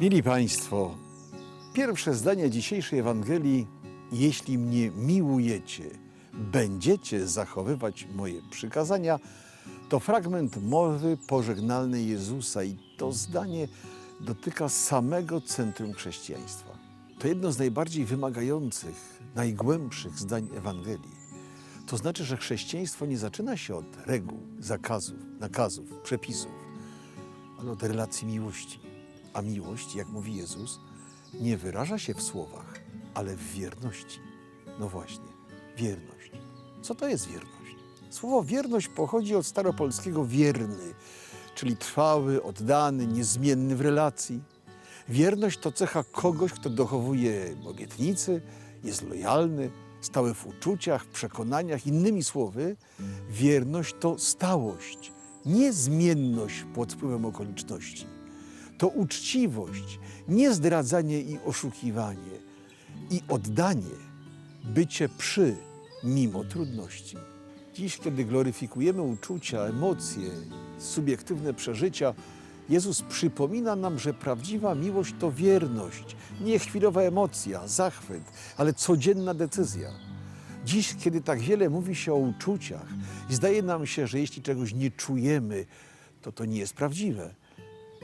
Mili Państwo, pierwsze zdanie dzisiejszej Ewangelii: Jeśli mnie miłujecie, będziecie zachowywać moje przykazania, to fragment mowy pożegnalnej Jezusa i to zdanie dotyka samego centrum chrześcijaństwa. To jedno z najbardziej wymagających, najgłębszych zdań Ewangelii. To znaczy, że chrześcijaństwo nie zaczyna się od reguł, zakazów, nakazów, przepisów, ale od relacji miłości. A miłość, jak mówi Jezus, nie wyraża się w słowach, ale w wierności. No właśnie, wierność. Co to jest wierność? Słowo wierność pochodzi od staropolskiego wierny, czyli trwały, oddany, niezmienny w relacji. Wierność to cecha kogoś, kto dochowuje obietnicy, jest lojalny, stały w uczuciach, przekonaniach. Innymi słowy, wierność to stałość, niezmienność pod wpływem okoliczności. To uczciwość, nie zdradzanie i oszukiwanie, i oddanie, bycie przy, mimo trudności. Dziś, kiedy gloryfikujemy uczucia, emocje, subiektywne przeżycia, Jezus przypomina nam, że prawdziwa miłość to wierność, nie chwilowa emocja, zachwyt, ale codzienna decyzja. Dziś, kiedy tak wiele mówi się o uczuciach zdaje nam się, że jeśli czegoś nie czujemy, to to nie jest prawdziwe.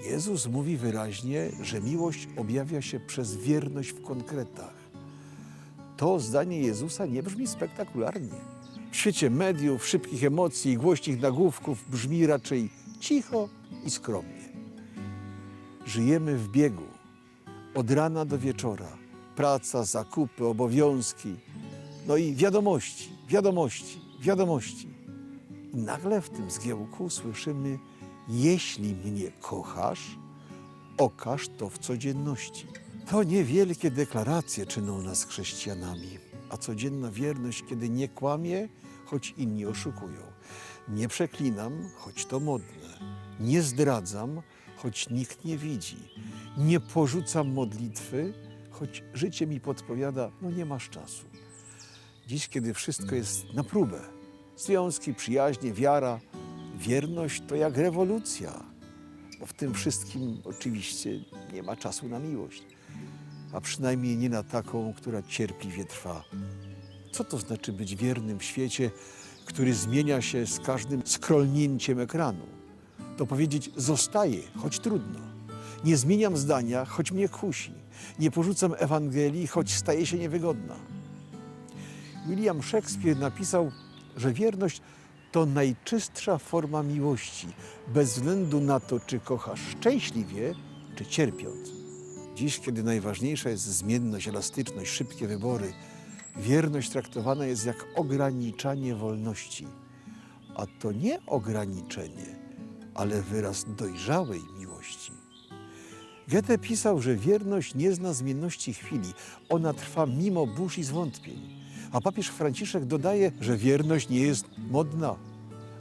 Jezus mówi wyraźnie, że miłość objawia się przez wierność w konkretach. To zdanie Jezusa nie brzmi spektakularnie. W świecie mediów, szybkich emocji i głośnych nagłówków brzmi raczej cicho i skromnie. Żyjemy w biegu, od rana do wieczora. Praca, zakupy, obowiązki, no i wiadomości, wiadomości, wiadomości. I nagle w tym zgiełku słyszymy: Jeśli mnie kochasz, okaż to w codzienności. To niewielkie deklaracje czynią nas chrześcijanami, a codzienna wierność, kiedy nie kłamie, choć inni oszukują. Nie przeklinam, choć to modne. Nie zdradzam, choć nikt nie widzi. Nie porzucam modlitwy, choć życie mi podpowiada, no nie masz czasu. Dziś, kiedy wszystko jest na próbę, związki, przyjaźnie, wiara, wierność to jak rewolucja. Bo w tym wszystkim oczywiście nie ma czasu na miłość, a przynajmniej nie na taką, która cierpliwie trwa. Co to znaczy być wiernym w świecie, który zmienia się z każdym scrollnięciem ekranu? To powiedzieć zostaję, choć trudno. Nie zmieniam zdania, choć mnie kusi. Nie porzucam Ewangelii, choć staje się niewygodna. William Shakespeare napisał, że wierność to najczystsza forma miłości, bez względu na to, czy kochasz szczęśliwie, czy cierpiąc. Dziś, kiedy najważniejsza jest zmienność, elastyczność, szybkie wybory, wierność traktowana jest jak ograniczanie wolności. A to nie ograniczenie, ale wyraz dojrzałej miłości. Goethe pisał, że wierność nie zna zmienności chwili, ona trwa mimo burz i zwątpień. A papież Franciszek dodaje, że wierność nie jest modna,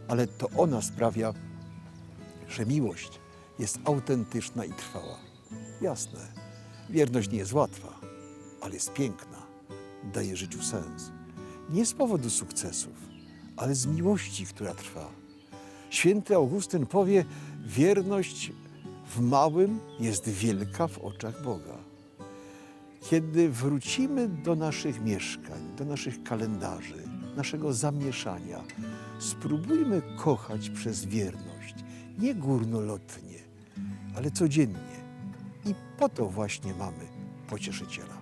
ale to ona sprawia, że miłość jest autentyczna i trwała. Jasne, wierność nie jest łatwa, ale jest piękna, daje życiu sens. Nie z powodu sukcesów, ale z miłości, która trwa. Święty Augustyn powie, wierność w małym jest wielka w oczach Boga. Kiedy wrócimy do naszych mieszkań, do naszych kalendarzy, naszego zamieszania, spróbujmy kochać przez wierność, nie górnolotnie, ale codziennie. I po to właśnie mamy pocieszyciela.